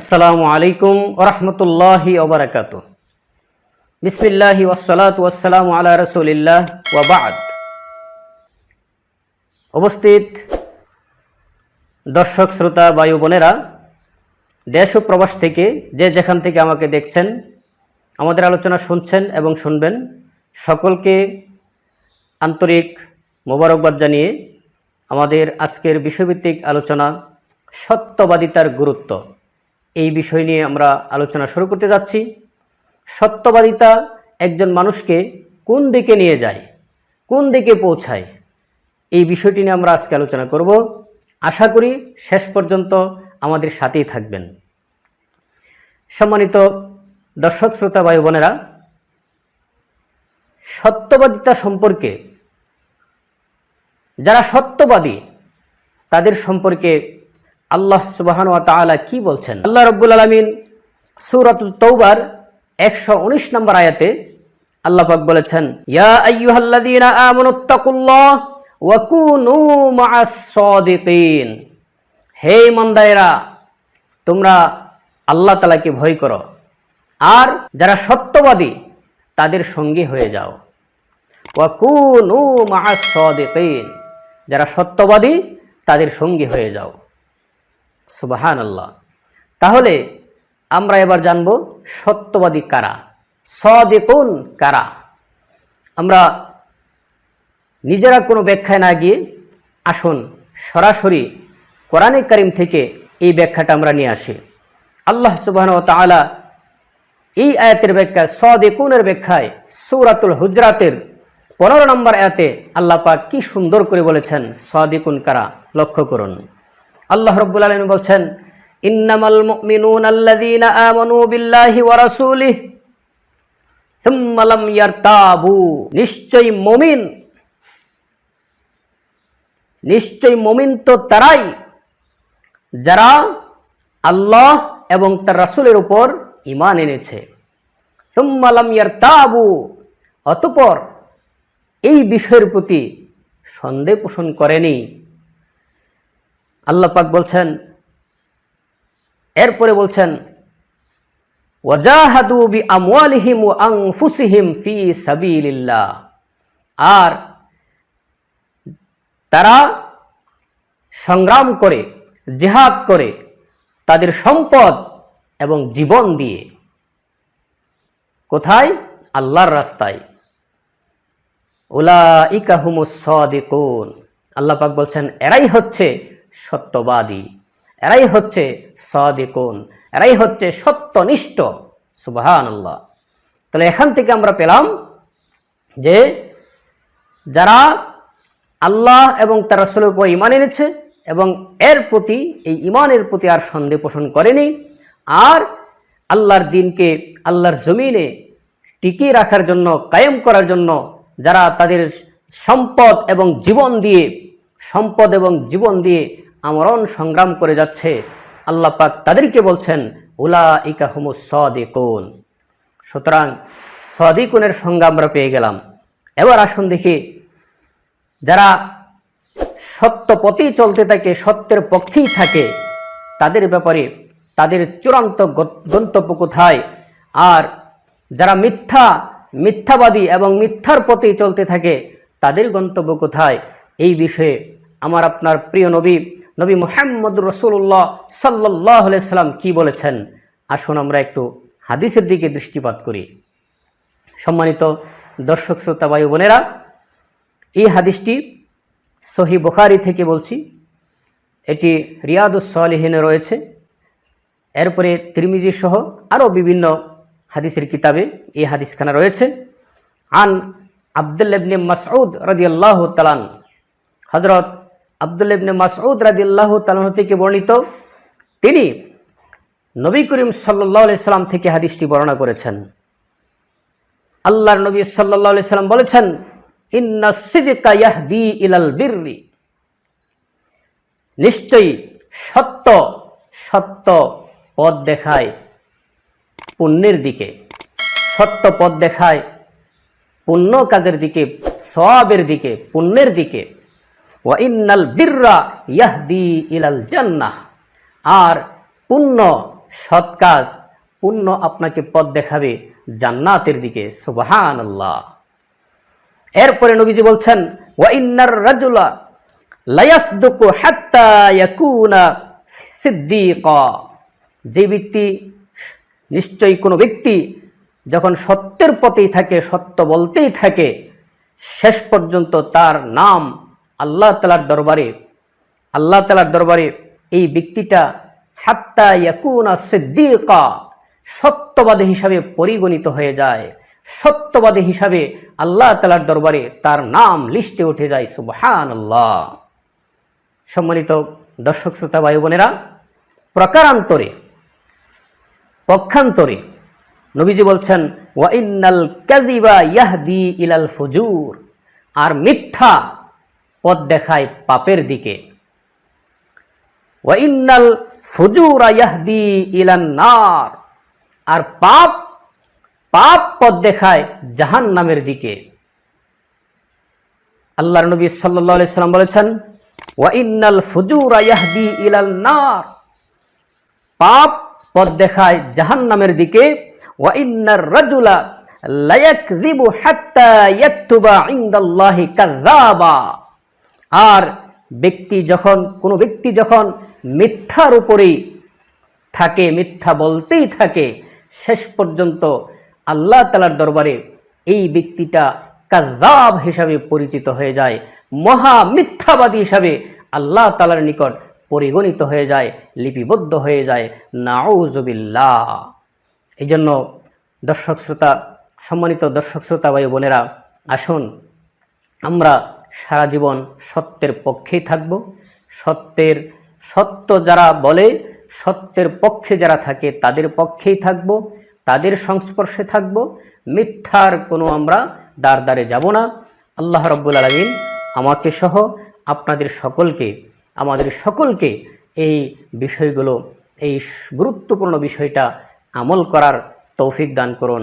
আসসালামু আলাইকুম ওরহমতুল্লাহি ওবরাকাত। বিসমিল্লাহি ওসালাত ওয়াসালাম আলা রসুলিল্লাহ ওয়াবাদ উপস্থিত দর্শক, শ্রোতা বায়ু বোনেরা, দেশ ও প্রবাস থেকে যে যেখান থেকে আমাকে দেখছেন, আমাদের আলোচনা শুনছেন এবং শুনবেন, সকলকে আন্তরিক মোবারকবাদ জানিয়ে আমাদের আজকের বিষয়ভিত্তিক আলোচনা সত্যবাদিতার গুরুত্ব। এই বিষয় নিয়ে আমরা আলোচনা শুরু করতে যাচ্ছি। সত্যবাদিতা একজন মানুষকে কোন দিকে নিয়ে যায়, কোন দিকে পৌঁছায়, এই বিষয়টি নিয়ে আমরা আজকে আলোচনা করব। আশা করি শেষ পর্যন্ত আমাদের সাথেই থাকবেন। সম্মানিত দর্শক, শ্রোতা বায়ু বোনেরা, সত্যবাদিতা সম্পর্কে, যারা সত্যবাদী, তাদের সম্পর্কে আল্লাহ সুবাহান ওয়া তাআলা কি বলছেন? আল্লাহ রব্বুল আলমিন সুরত তৌবার একশো উনিশ নম্বর আয়াতে আল্লাহ পাক বলেছেন, ইয়া আইয়ুহাল্লাযীনা আমানুত্তাকুল্লাহ ওয়া কুনু মা'আস সাদিকিন। হে ইমানদারেরা, তোমরা আল্লাহ তালাকে ভয় করো। আর যারা সত্যবাদী, তাদের সঙ্গী হয়ে যাও। ওয়া কুনু মা'আস সাদিকিন। যারা সত্যবাদী, তাদের সঙ্গী হয়ে যাও। সুবাহান আল্লাহ তাহলে আমরা এবার জানব সত্যবাদী কারা? সদেকুন কারা? আমরা নিজেরা কোনো ব্যাখ্যায় না গিয়ে আসুন, সরাসরি কোরআনে কারিম থেকে এই ব্যাখ্যাটা আমরা নিয়ে আসি। আল্লাহ সুবাহন তালা এই আয়াতের ব্যাখ্যা, সদেকুনের ব্যাখ্যায় সৌরাতুল হুজরাতের পনেরো নম্বর আয়াতে আল্লাহ কি সুন্দর করে বলেছেন, সদেকুন কারা? লক্ষ্য করুন। আল্লাহ রব্বুল আলম বলছেন, ইন্নামাল মুমিনুন আল্লাযীনা আমানু বিল্লাহি ওয়া রাসূলিহি থুম্মা লাম ইয়ারতাবু। নিশ্চয় মুমিন নিশ্চয় মুমিন তো তারাই যারা আল্লাহ এবং তার রাসূলের উপর ঈমান এনেছে। থুম্মা লাম ইয়ারতাবু, অতঃপর এই বিষয়ের প্রতি সন্দেহ পোষণ করেনি। আল্লাহ পাক বলছেন, এরপরে বলছেন, ওয়াজাহাদু বি আমওয়ালিহিম ওয়া আনফুসিহিম ফি সাবিলিল্লাহ। আর তারা সংগ্রাম করে, জেহাদ করে তাদের সম্পদ এবং জীবন দিয়ে। কোথায়? আল্লাহর রাস্তায়। ওলা ইকাহুমুস সাদিকুন। আল্লাহ পাক বলছেন, এরাই হচ্ছে সত্যবাদী। এরাই হচ্ছে সদিকুন, এরাই হচ্ছে সত্যনিষ্ঠ। সুবাহান আল্লাহ তাহলে এখান থেকে আমরা পেলাম যে যারা আল্লাহ এবং তার রসুলের উপর ইমান এনেছে এবং এর প্রতি, এই ইমানের প্রতি আর সন্দেহ পোষণ করেনি, আর আল্লাহর দিনকে আল্লাহর জমিনে টিকিয়ে রাখার জন্য, কায়েম করার জন্য যারা তাদের সম্পদ এবং জীবন দিয়ে, সম্পদ এবং জীবন দিয়ে আমরণ সংগ্রাম করে যাচ্ছে। আল্লাহ পাক তাদেরকে বলছেন উলা ইকা হুমু সদিকুন। সুতরাং সদিকুনের সঙ্গে আমরা পেয়ে গেলাম। এবার আসুন দেখি, যারা সত্য পথেই চলতে থাকে, সত্যের পক্ষেই থাকে, তাদের ব্যাপারে তাদের চূড়ান্ত গন্তব্য কোথায়? আর যারা মিথ্যা, মিথ্যাবাদী এবং মিথ্যার পথেই চলতে থাকে, তাদের গন্তব্য কোথায়? এই বিষয়ে আমার আপনার প্রিয় নবী নবী মোহাম্মদ রসুল্লাহ সাল্লাহ সাল্লাম কি বলেছেন? আসুন আমরা একটু হাদিসের দিকে দৃষ্টিপাত করি। সম্মানিত দর্শক, শ্রোতা বায়ু বোনেরা, এই হাদিসটি সহি বুখারি থেকে বলছি। এটি রিয়াদুসলিহিনে রয়েছে। এরপরে ত্রিমিজি সহ আরও বিভিন্ন হাদিসের কিতাবে এই হাদিসখানা রয়েছে। আন আবদুল্লাবনে মাসউদ রদিয়াল্লাহ তালান হজরত আবদুল্লাবনে মাসউদ রাদিল্লাহ তালাহ থেকে বর্ণিত, তিনি নবী করিম সাল্লাহ সাল্লাম থেকে হাদিসটি বর্ণনা করেছেন। আল্লাহর নবী সাল্লাহ সাল্লাম বলেছেন, ইন্না সিদিকা ইয়াহদি ইলাল বিররি। নিশ্চয়ই সত্য সত্য পথ দেখায় পুণ্যের দিকে, সত্য পথ দেখায় পুণ্য কাজের দিকে সবের দিকে, পুণ্যের দিকে। ওয়া ইন্নাল বিররা ইয়াহদি ইলাল জান্নাহ। আর পুণ্য সৎ কাজ পুণ্য আপনাকে পথ দেখাবে জান্নাতের দিকে সুবাহান আল্লাহ এরপরে নবীজি বলছেন ওয়াইন্নার রাজুলা লায়াসদুকু হাত্তা ইয়াকুনা সিদ্দিকা। যে ব্যক্তি নিশ্চয়ই কোনো ব্যক্তি যখন সত্যের পথেই থাকে, সত্য বলতেই থাকে, শেষ পর্যন্ত তার নাম আল্লাহ তালার দরবারে, আল্লাহ তালার দরবারে এই ব্যক্তিটা হাত্তা ইয়াকুনা সিদ্দিকা, সত্যবাদী হিসাবে পরিগণিত হয়ে যায়। সত্যবাদী হিসাবে আল্লাহ তালার দরবারে তার নাম লিস্টে উঠে যায় সুবহান আল্লাহ সম্মানিত দর্শক, শ্রোতা, ভাই বোনেরা, প্রকারান্তরে, পক্ষান্তরে নবীজি বলছেন ওয়াইন্নাল কাজিবা ইয়াহদি ইলাল ফুজুর আর মিথ্যা পথ দেখায় পাপের দিকে। ওয়াইন্নাল ফুজুরা ইলান নার। আর পাপ পাপ পথ দেখায় জাহান নামের দিকে। আল্লাহর নবী আলাইহি সাল্লাম বলেছেন ওয়াইন্নাল ফুজুরা ইয়াহদি ইলাল নার। পাপ পথ দেখায় জাহান নামের দিকে ওয়াইন্নার রাজুলা লায়াকযিবু হাত্তা ইয়াকতুবা ইনদাল্লাহি কাযাবা আর ব্যক্তি যখন, কোনো ব্যক্তি যখন মিথ্যার উপরেই থাকে, মিথ্যা বলতেই থাকে, শেষ পর্যন্ত আল্লাহ তালার দরবারে এই ব্যক্তিটা কাজাব হিসাবে পরিচিত হয়ে যায়, মহা মিথ্যাবাদী হিসাবে আল্লাহ তালার নিকট পরিগণিত হয়ে যায়, লিপিবদ্ধ হয়ে যায়। নাউজবিল্লাহ এই জন্য দর্শক শ্রোতা, সম্মানিত দর্শক শ্রোতা ভাই বোনেরা, আসুন আমরা সারা জীবন সত্যের পক্ষেই থাকব। সত্যের সত্য যারা বলে, সত্যের পক্ষে যারা থাকে তাদের পক্ষেই থাকব, তাদের সংস্পর্শে থাকব। মিথ্যার কোনো আমরা দ্বার দ্বারে যাব না। আল্লাহ রব্বুল আলমিন আমাকে সহ আপনাদের সকলকে, আমাদের সকলকে এই বিষয়গুলো, এই গুরুত্বপূর্ণ বিষয়টা আমল করার তৌফিক দান করুন।